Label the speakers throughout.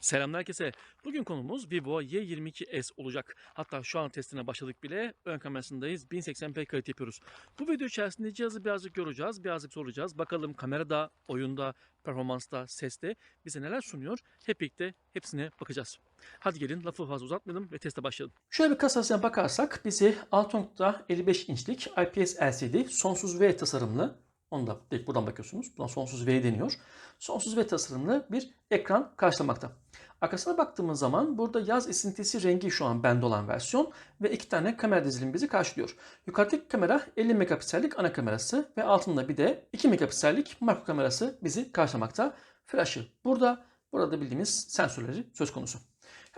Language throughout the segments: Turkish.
Speaker 1: Selamlar herkese. Bugün konumuz Vivo Y22s olacak. Hatta şu an testine başladık bile. Ön kamerasındayız. 1080p kayıt yapıyoruz. Bu video içerisinde cihazı birazcık göreceğiz, birazcık soracağız. Bakalım kamerada, oyunda, performansta, seste bize neler sunuyor. Hep birlikte hepsine bakacağız. Hadi gelin lafı fazla uzatmayalım ve teste başlayalım. Şöyle bir kasasına bakarsak bizi 6.55 inçlik IPS LCD sonsuz V tasarımlı onu da direkt buradan bakıyorsunuz. Buna sonsuz V deniyor. Sonsuz V tasarımlı bir ekran karşılamakta. Arkasına baktığımız zaman burada yaz esintisi rengi şu an bende olan versiyon ve iki tane kamera dizilimi bizi karşılıyor. Yukarıdaki kamera 50 megapiksellik ana kamerası ve altında bir de 2 megapiksellik makro kamerası bizi karşılamakta. Flash'ı burada, burada bildiğimiz sensörleri söz konusu.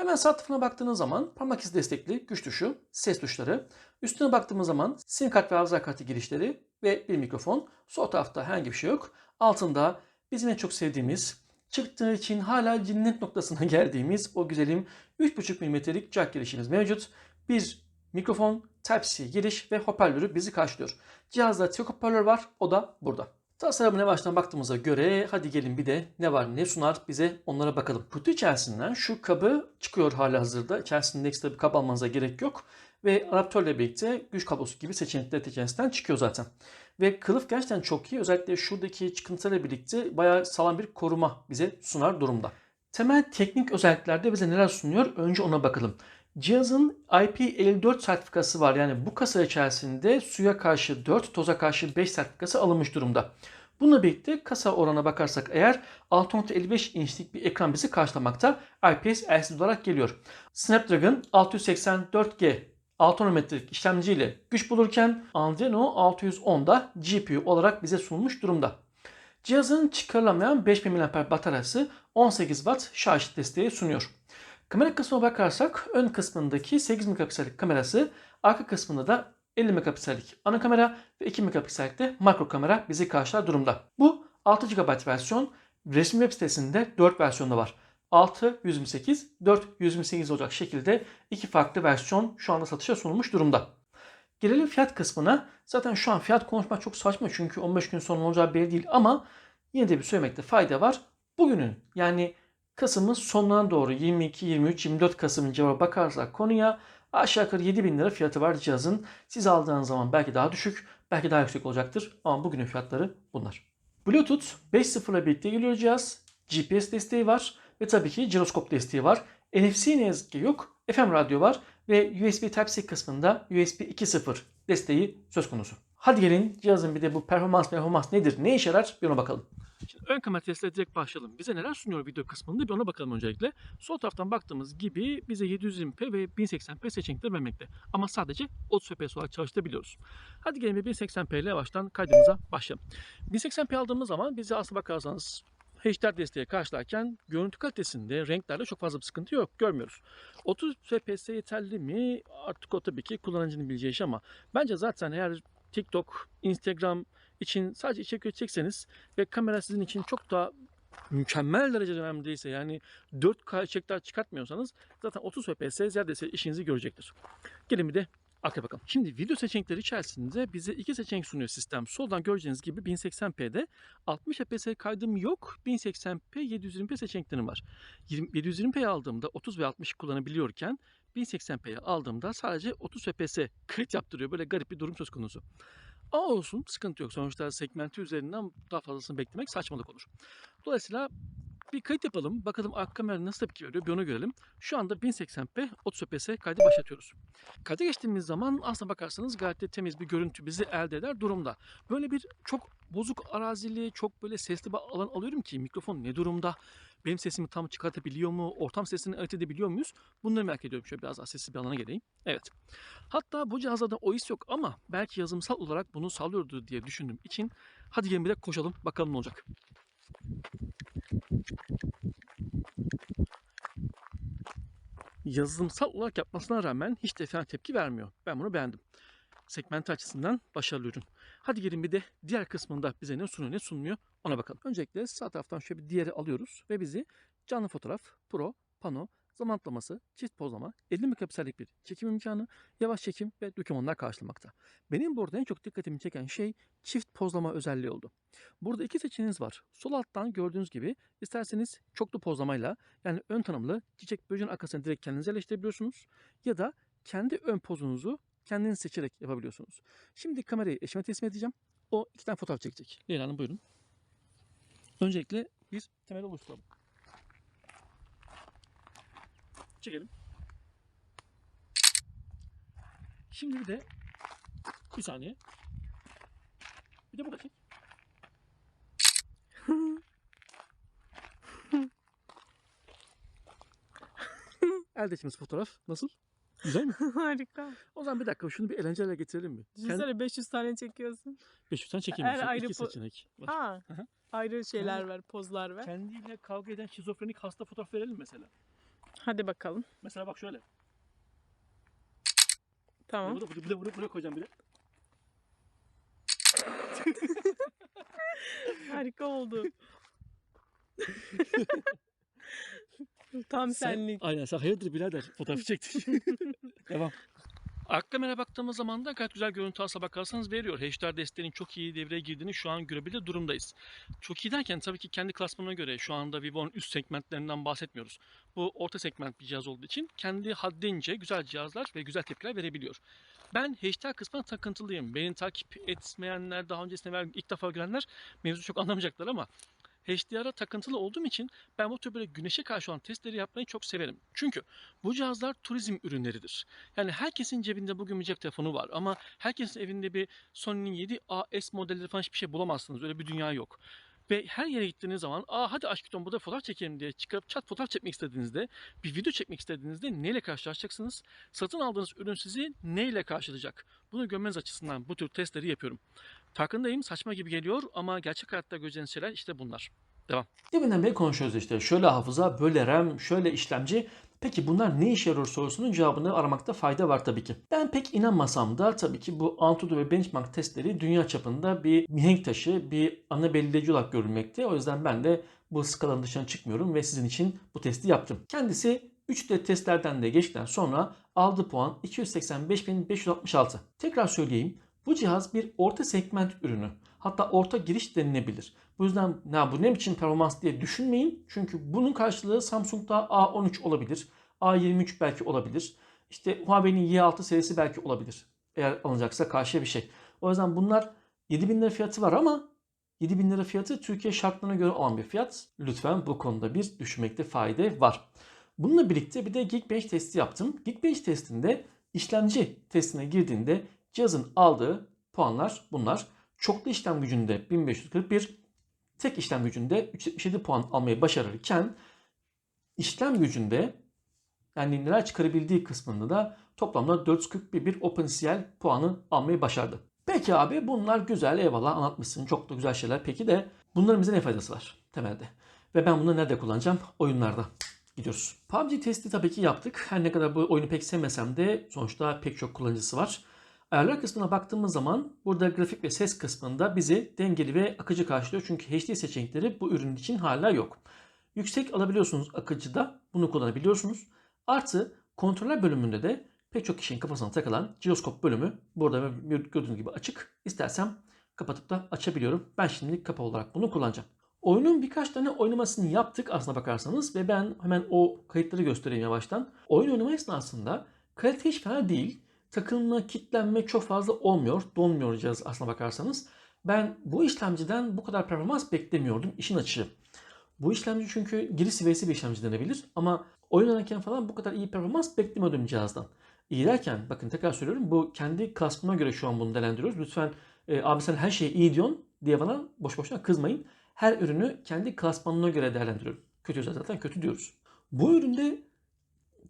Speaker 1: Hemen sağ tarafına baktığınız zaman parmak izi destekli güç tuşu, ses tuşları. Üstüne baktığımız zaman sim kart ve hafıza kartı girişleri ve bir mikrofon. Sol tarafta herhangi bir şey yok. Altında bizim en çok sevdiğimiz, çıktığı için hala cinnet noktasına geldiğimiz o güzelim 3.5 mm'lik jack girişimiz mevcut. Bir mikrofon, Type-C giriş ve hoparlörü bizi karşılıyor. Cihazda tek hoparlör var, o da burada. Tasarımına baştan baktığımıza göre hadi gelin bir de ne var ne sunar bize onlara bakalım. Kutu içerisinden şu kabı çıkıyor hala hazırda. İçerisinde ekstra bir kab almanıza gerek yok. Ve adaptörle birlikte güç kablosu gibi seçenekler içerisinden çıkıyor zaten. Ve kılıf gerçekten çok iyi. Özellikle şuradaki çıkıntılarla birlikte bayağı sağlam bir koruma bize sunar durumda. Temel teknik özelliklerde bize neler sunuyor? Önce ona bakalım. Cihazın IP54 sertifikası var. Yani bu kasa içerisinde suya karşı 4, toza karşı 5 sertifikası alınmış durumda. Bununla birlikte kasa oranına bakarsak eğer 6.55 inçlik bir ekran bizi karşılamakta. IPS LCD olarak geliyor. Snapdragon 684G 6 nanometrelik işlemciyle güç bulurken Adreno 610'da GPU olarak bize sunulmuş durumda. Cihazın çıkarılamayan 5000 mAh bataryası 18 Watt şarj desteği sunuyor. Kamera kısmına bakarsak ön kısmındaki 8 megapiksellik kamerası, arka kısmında da 50 megapiksellik ana kamera ve 2 megapiksellik de makro kamera bizi karşılar durumda. Bu 6 GB versiyon, resmi web sitesinde 4 versiyonu var. 6 128, 4 128 olacak şekilde iki farklı versiyon şu anda satışa sunulmuş durumda. Gelelim fiyat kısmına. Zaten şu an fiyat konuşmak çok saçma çünkü 15 gün sonra olacağı belli değil ama yine de bir söylemekte fayda var. Bugünün yani Kasım'ın sonuna doğru 22, 23, 24 Kasım'ın civarı bakarsak konuya aşağı yukarı 7 bin lira fiyatı var cihazın. Siz aldığınız zaman belki daha düşük, belki daha yüksek olacaktır ama bugünün fiyatları bunlar. Bluetooth 5.0 ile birlikte geliyor cihaz. GPS desteği var ve tabii ki jiroskop desteği var. NFC ne yazık ki yok. FM radyo var ve USB Type-C kısmında USB 2.0 desteği söz konusu. Hadi gelin cihazın bir de bu performans performans nedir, ne işe yarar bir ona bakalım. Şimdi ön kamera testiyle direkt başlayalım. Bize neler sunuyor video kısmında bir ona bakalım öncelikle. Sol taraftan baktığımız gibi bize 720p ve 1080p seçenekler vermekte. Ama sadece 30 fps olarak çalıştırabiliyoruz. Hadi gelin bir 1080p ile yavaştan kaydımıza başlayalım. 1080p aldığımız zaman bize aslına bakarsanız HDR desteği karşılarken görüntü kalitesinde renklerde çok fazla bir sıkıntı yok. Görmüyoruz. 30 fps yeterli mi? Artık o tabii ki kullanıcının bileceği iş ama bence zaten eğer TikTok, Instagram için sadece içerik üretecekseniz ve kamera sizin için çok daha mükemmel derecede önemli değilse yani 4K içerikler çıkartmıyorsanız zaten 30 FPS neredeyse işinizi görecektir. Gelin bir de arkaya bakalım. Şimdi video seçenekleri içerisinde bize iki seçenek sunuyor sistem. Soldan göreceğiniz gibi 1080p'de 60 FPS kaydım yok. 1080p 720p seçeneklerim var. 720p aldığımda 30 ve 60 kullanabiliyorken 1080p'ye aldığımda sadece 30 FPS kayıt yaptırıyor. Böyle garip bir durum söz konusu. Ama olsun sıkıntı yok. Sonuçta segmenti üzerinden daha fazlasını beklemek saçmalık olur. Dolayısıyla bir kayıt yapalım. Bakalım arka kamera nasıl tepki veriyor bir onu görelim. Şu anda 1080p 30 fps kaydı başlatıyoruz. Kayda geçtiğimiz zaman aslına bakarsanız gayet de temiz bir görüntü bizi elde eder durumda. Böyle bir çok bozuk arazili, çok böyle sesli bir alan alıyorum ki mikrofon ne durumda? Benim sesimi tam çıkartabiliyor mu? Ortam sesini ayırt edebiliyor muyuz? Bunları merak ediyorum. Şöyle biraz daha sessiz bir alana geleyim. Evet. Hatta bu cihazda o his yok ama belki yazılımsal olarak bunu sağlıyordur diye düşündüğüm için hadi gelin bir de koşalım bakalım ne olacak. Yazılımsal olarak yapmasına rağmen hiç de fena tepki vermiyor. Ben bunu beğendim. Segment açısından başarılı ürün. Hadi gelin bir de diğer kısmında bize ne sunuyor ne sunmuyor ona bakalım. Öncelikle sağ taraftan şöyle bir diğeri alıyoruz ve bizi canlı fotoğraf, pro, pano, zamanlaması, çift pozlama, 50 megapiksellik bir çekim imkanı, yavaş çekim ve dokümanlar karşılamakta. Benim burada en çok dikkatimi çeken şey çift pozlama özelliği oldu. Burada iki seçeneğiniz var. Sol alttan gördüğünüz gibi isterseniz çoklu pozlamayla yani ön tanımlı çiçek böceğin arkasını direkt kendiniz yerleştirebiliyorsunuz ya da kendi ön pozunuzu kendiniz seçerek yapabiliyorsunuz. Şimdi kamerayı eşime teslim edeceğim. O iki tane fotoğraf çekecek. Leyla Hanım buyurun. Öncelikle biz temeli oluşturalım. Çekelim. Şimdi bir de bir saniye. Bir de burada. Elde ettiğimiz fotoğraf nasıl? Güzel mi?
Speaker 2: Harika.
Speaker 1: O zaman bir dakika şunu bir eğlenceyle getirelim mi?
Speaker 2: Düşünsene 500 tane çekiyorsun.
Speaker 1: 500 tane çekeyim.
Speaker 2: Her ayrı
Speaker 1: İki
Speaker 2: po-
Speaker 1: seçenek var.
Speaker 2: Ha.
Speaker 1: Aha.
Speaker 2: Ayrı şeyler ver, pozlar ver.
Speaker 1: Kendiyle kavga eden şizofrenik hasta fotoğraf verelim mesela.
Speaker 2: Hadi bakalım.
Speaker 1: Mesela bak şöyle.
Speaker 2: Tamam.
Speaker 1: Bunu buraya, buraya, buraya koyacağım bir de.
Speaker 2: Harika oldu. Tam
Speaker 1: Sen-
Speaker 2: senlik.
Speaker 1: Aynen sen hayırdır birader fotoğrafı çektik. Devam. Arka kameraya baktığımız zaman da gayet güzel görüntü alsa bakarsanız veriyor. HDR desteğinin çok iyi devreye girdiğini şu an görebilir durumdayız. Çok iyi derken tabii ki kendi klasmanına göre şu anda Vivo'nun üst segmentlerinden bahsetmiyoruz. Bu orta segment bir cihaz olduğu için kendi haddince güzel cihazlar ve güzel tepkiler verebiliyor. Ben HDR kısmına takıntılıyım. Beni takip etmeyenler, daha öncesinde ve ilk defa görenler mevzu çok anlamayacaklar ama HDR'a takıntılı olduğum için ben bu tür böyle güneşe karşı olan testleri yapmayı çok severim. Çünkü bu cihazlar turizm ürünleridir. Yani herkesin cebinde bugün bir cep telefonu var ama herkesin evinde bir Sony'nin 7AS modelleri falan hiçbir şey bulamazsınız. Öyle bir dünya yok. Ve her yere gittiğiniz zaman aa hadi aşkım burada fotoğraf çekelim diye çıkarıp çat fotoğraf çekmek istediğinizde bir video çekmek istediğinizde neyle karşılaşacaksınız? Satın aldığınız ürün sizi neyle karşılayacak? Bunu görmeniz açısından bu tür testleri yapıyorum. Farkındayım saçma gibi geliyor ama gerçek hayatta göreceğiniz şeyler işte bunlar. Devam. Deminden beri konuşuyoruz işte. Şöyle hafıza, böyle RAM, şöyle işlemci. Peki bunlar ne işe yarıyor sorusunun cevabını aramakta fayda var tabii ki. Ben pek inanmasam da tabii ki bu Antutu ve benchmark testleri dünya çapında bir mihenk taşı, bir ana belirleyici olarak görülmekte. O yüzden ben de bu skalanın dışına çıkmıyorum ve sizin için bu testi yaptım. Kendisi 3D testlerden de geçtikten sonra aldığı puan 285.566. Tekrar söyleyeyim. Bu cihaz bir orta segment ürünü. Hatta orta giriş denilebilir. Bu yüzden ya bu ne biçim performans diye düşünmeyin. Çünkü bunun karşılığı Samsung'da A13 olabilir. A23 belki olabilir. İşte Huawei'nin Y6 serisi belki olabilir. Eğer alınacaksa karşıya bir şey. O yüzden bunlar 7000 lira fiyatı var ama 7000 lira fiyatı Türkiye şartlarına göre olan bir fiyat. Lütfen bu konuda bir düşünmekte fayda var. Bununla birlikte bir de Geekbench testi yaptım. Geekbench testinde işlemci testine girdiğinde cihazın aldığı puanlar bunlar. Çoklu işlem gücünde 1541, tek işlem gücünde 377 puan almayı başarırken işlem gücünde yani neler çıkarabildiği kısmında da toplamda 441 bir OpenCL puanı almayı başardı. Peki abi bunlar güzel eyvallah anlatmışsın çok da güzel şeyler. Peki de bunların bize ne faydası var temelde? Ve ben bunu nerede kullanacağım? Oyunlarda. Gidiyoruz. PUBG testi tabii ki yaptık. Her ne kadar bu oyunu pek sevmesem de sonuçta pek çok kullanıcısı var. Ayarlar kısmına baktığımız zaman burada grafik ve ses kısmında bizi dengeli ve akıcı karşılıyor. Çünkü HD seçenekleri bu ürün için hala yok. Yüksek alabiliyorsunuz akıcıda. Bunu kullanabiliyorsunuz. Artı kontroller bölümünde de pek çok kişinin kafasına takılan jiroskop bölümü burada gördüğünüz gibi açık. İstersem kapatıp da açabiliyorum. Ben şimdi kapalı olarak bunu kullanacağım. Oyunun birkaç tane oynamasını yaptık aslına bakarsanız ve ben hemen o kayıtları göstereyim yavaştan. Oyun oynama esnasında kalite hiç fena değil takılma, kitlenme çok fazla olmuyor. Donmuyor cihaz aslına bakarsanız. Ben bu işlemciden bu kadar performans beklemiyordum işin açığı. Bu işlemci çünkü giriş seviyesi bir işlemci denebilir ama oyun oynarken falan bu kadar iyi performans beklemiyordum cihazdan. İyi derken bakın tekrar söylüyorum bu kendi klasmana göre şu an bunu değerlendiriyoruz. Lütfen e, abi sen her şeyi iyi diyorsun diye bana boş boşuna kızmayın. Her ürünü kendi klasmanına göre değerlendiriyorum. Kötü zaten kötü diyoruz. Bu üründe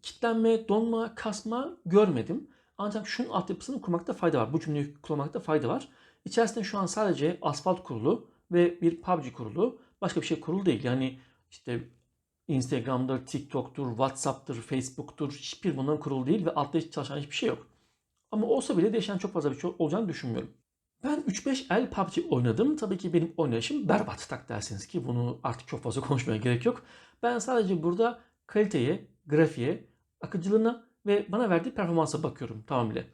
Speaker 1: kitlenme, donma, kasma görmedim. Ancak şunun altyapısını kurmakta fayda var. Bu cümleyi kullanmakta fayda var. İçerisinde şu an sadece asfalt kurulu ve bir PUBG kurulu. Başka bir şey kurulu değil. Yani işte Instagram'dır, TikTok'tur, WhatsApp'tır, Facebook'tur. Hiçbir bundan kurulu değil ve altta hiç çalışan hiçbir şey yok. Ama olsa bile değişen çok fazla bir şey olacağını düşünmüyorum. Ben 3-5 el PUBG oynadım. Tabii ki benim oynayışım berbat tak dersiniz ki bunu artık çok fazla konuşmaya gerek yok. Ben sadece burada kaliteyi, grafiğe, akıcılığına ve bana verdiği performansa bakıyorum tamamıyla.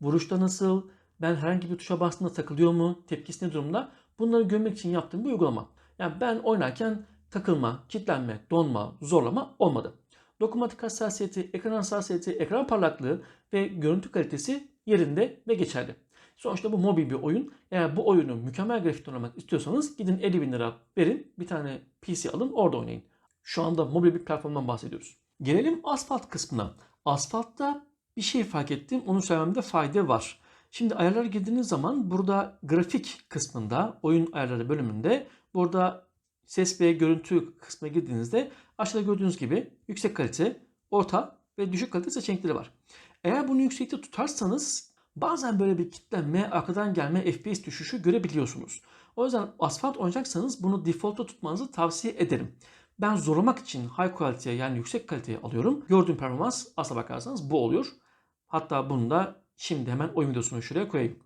Speaker 1: Vuruşta nasıl, ben herhangi bir tuşa bastığında takılıyor mu, tepkisi ne durumda bunları görmek için yaptığım bir uygulama. Yani ben oynarken takılma, kilitlenme, donma, zorlama olmadı. Dokunmatik hassasiyeti, ekran hassasiyeti, ekran parlaklığı ve görüntü kalitesi yerinde ve geçerli. Sonuçta bu mobil bir oyun. Eğer bu oyunu mükemmel grafikte oynamak istiyorsanız gidin 50 bin lira verin. Bir tane PC alın orada oynayın. Şu anda mobil bir platformdan bahsediyoruz. Gelelim asfalt kısmına. Asfaltta bir şey fark ettim. Onu söylememde fayda var. Şimdi ayarlara girdiğiniz zaman burada grafik kısmında, oyun ayarları bölümünde burada ses ve görüntü kısmına girdiğinizde aşağıda gördüğünüz gibi yüksek kalite, orta ve düşük kalite seçenekleri var. Eğer bunu yüksekte tutarsanız bazen böyle bir kitlenme, arkadan gelme FPS düşüşü görebiliyorsunuz. O yüzden asfalt oynayacaksanız bunu default'ta tutmanızı tavsiye ederim. Ben zorlamak için high quality'ye yani yüksek kaliteye alıyorum. Gördüğüm performans asla bakarsanız bu oluyor. Hatta bunu da şimdi hemen oyun videosunu şuraya koyayım.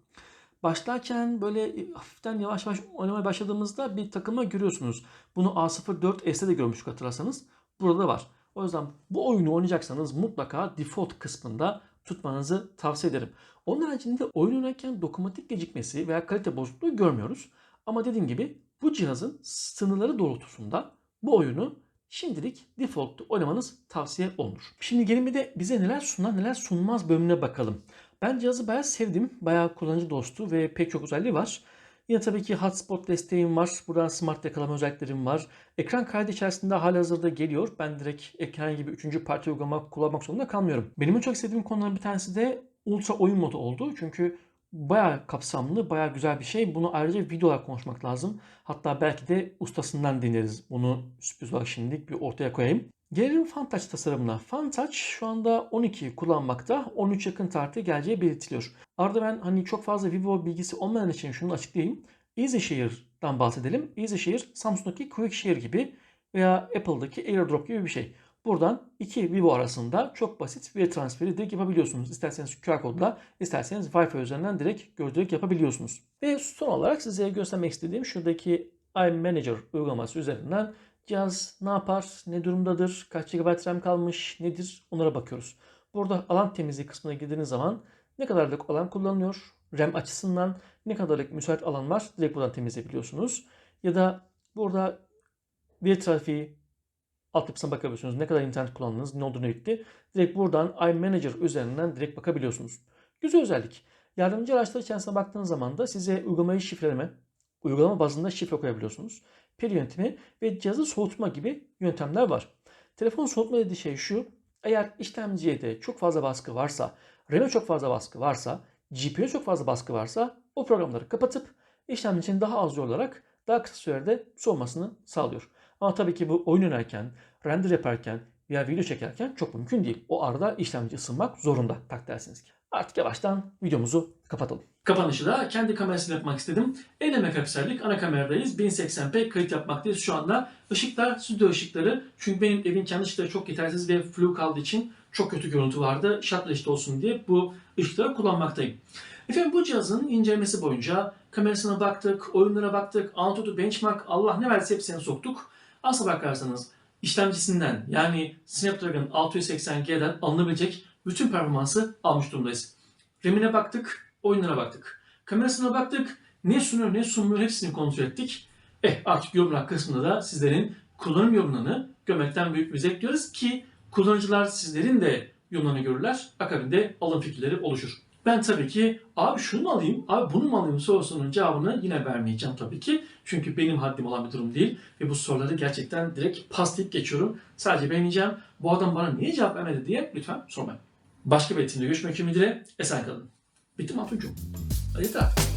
Speaker 1: Başlarken böyle hafiften yavaş yavaş oynamaya başladığımızda bir takılma görüyorsunuz. Bunu A04S'te de görmüştük hatırlarsanız. Burada var. O yüzden bu oyunu oynayacaksanız mutlaka default kısmında tutmanızı tavsiye ederim. Onun haricinde oyun oynarken dokunmatik gecikmesi veya kalite bozukluğu görmüyoruz. Ama dediğim gibi bu cihazın sınırları doğrultusunda bu oyunu şimdilik default oynamanız tavsiye olunur. Şimdi gelin bir de bize neler sunar neler sunmaz bölümüne bakalım. Ben cihazı bayağı sevdim. Bayağı kullanıcı dostu ve pek çok özelliği var. Yine tabii ki hotspot desteğim var. Buradan smart yakalama özelliklerim var. Ekran kaydı içerisinde halihazırda geliyor. Ben direkt herhangi bir üçüncü parti uygulama kullanmak zorunda kalmıyorum. Benim en çok sevdiğim konuların bir tanesi de ultra oyun modu oldu. Çünkü bayağı kapsamlı, bayağı güzel bir şey. Bunu ayrıca video olarak konuşmak lazım. Hatta belki de ustasından dinleriz. Bunu sürpriz olarak şimdilik bir ortaya koyayım. Gelelim FunTouch tasarımına. FunTouch şu anda 12 kullanmakta. 13 yakın tarihte geleceği belirtiliyor. Arada ben hani çok fazla Vivo bilgisi olmayan için şunu açıklayayım. EasyShare'dan bahsedelim. EasyShare Samsung'daki QuickShare gibi veya Apple'daki AirDrop gibi bir şey. Buradan iki Vivo arasında çok basit veri transferi direkt yapabiliyorsunuz. İsterseniz QR kodla, isterseniz Wi-Fi üzerinden direkt gördürerek yapabiliyorsunuz. Ve son olarak size göstermek istediğim şuradaki iManager uygulaması üzerinden cihaz ne yapar, ne durumdadır, kaç GB RAM kalmış, nedir onlara bakıyoruz. Burada alan temizliği kısmına girdiğiniz zaman ne kadarlık alan kullanılıyor, RAM açısından ne kadarlık müsait alan var direkt buradan temizleyebiliyorsunuz. Ya da burada veri trafiği altyapısına bakabiliyorsunuz. Ne kadar internet kullandınız, ne oldu ne bitti. Direkt buradan iManager üzerinden direkt bakabiliyorsunuz. Güzel özellik. Yardımcı araçlar içerisine baktığınız zaman da size uygulamayı şifreleme, uygulama bazında şifre koyabiliyorsunuz. Pil yöntemi ve cihazı soğutma gibi yöntemler var. Telefon soğutma dediği şey şu. Eğer işlemciye de çok fazla baskı varsa, RAM'e çok fazla baskı varsa, GPU'ya çok fazla baskı varsa o programları kapatıp işlemcinin daha az yorularak daha kısa sürede soğumasını sağlıyor. Ama tabii ki bu oyun oynarken, render yaparken veya video çekerken çok mümkün değil. O arada işlemci ısınmak zorunda tak dersiniz ki. Artık yavaştan videomuzu kapatalım. Kapanışı da kendi kamerasıyla yapmak istedim. 50 megapiksellik ana kameradayız. 1080p kayıt yapmaktayız şu anda. Işıklar stüdyo ışıkları. Çünkü benim evin kendi ışıkları çok yetersiz ve flu kaldığı için çok kötü görüntü vardı. Şartlı eşit olsun diye bu ışıkları kullanmaktayım. Efendim bu cihazın incelemesi boyunca kamerasına baktık, oyunlara baktık, Antutu Benchmark, Allah ne verdiyse hepsini soktuk. Asla bakarsanız işlemcisinden yani Snapdragon 680G'den alınabilecek bütün performansı almış durumdayız. RAM'ine baktık, oyunlara baktık. Kamerasına baktık, ne sunuyor ne sunmuyor hepsini kontrol ettik. Eh artık yorumlar kısmında da sizlerin kullanım yorumlarını görmekten büyük bir zevk duyuyoruz ki kullanıcılar sizlerin de yorumlarını görürler. Akabinde alım fikirleri oluşur. Ben tabii ki abi şunu mu alayım, abi bunu mu alayım sorusunun cevabını yine vermeyeceğim tabii ki. Çünkü benim haddim olan bir durum değil. Ve bu soruları gerçekten direkt pas deyip geçiyorum. Sadece beğeneceğim. Bu adam bana niye cevap vermedi diye lütfen sormayın. Başka bir eğitimde görüşmek ümidiyle esen kalın. Bitti mi? Yeter artık.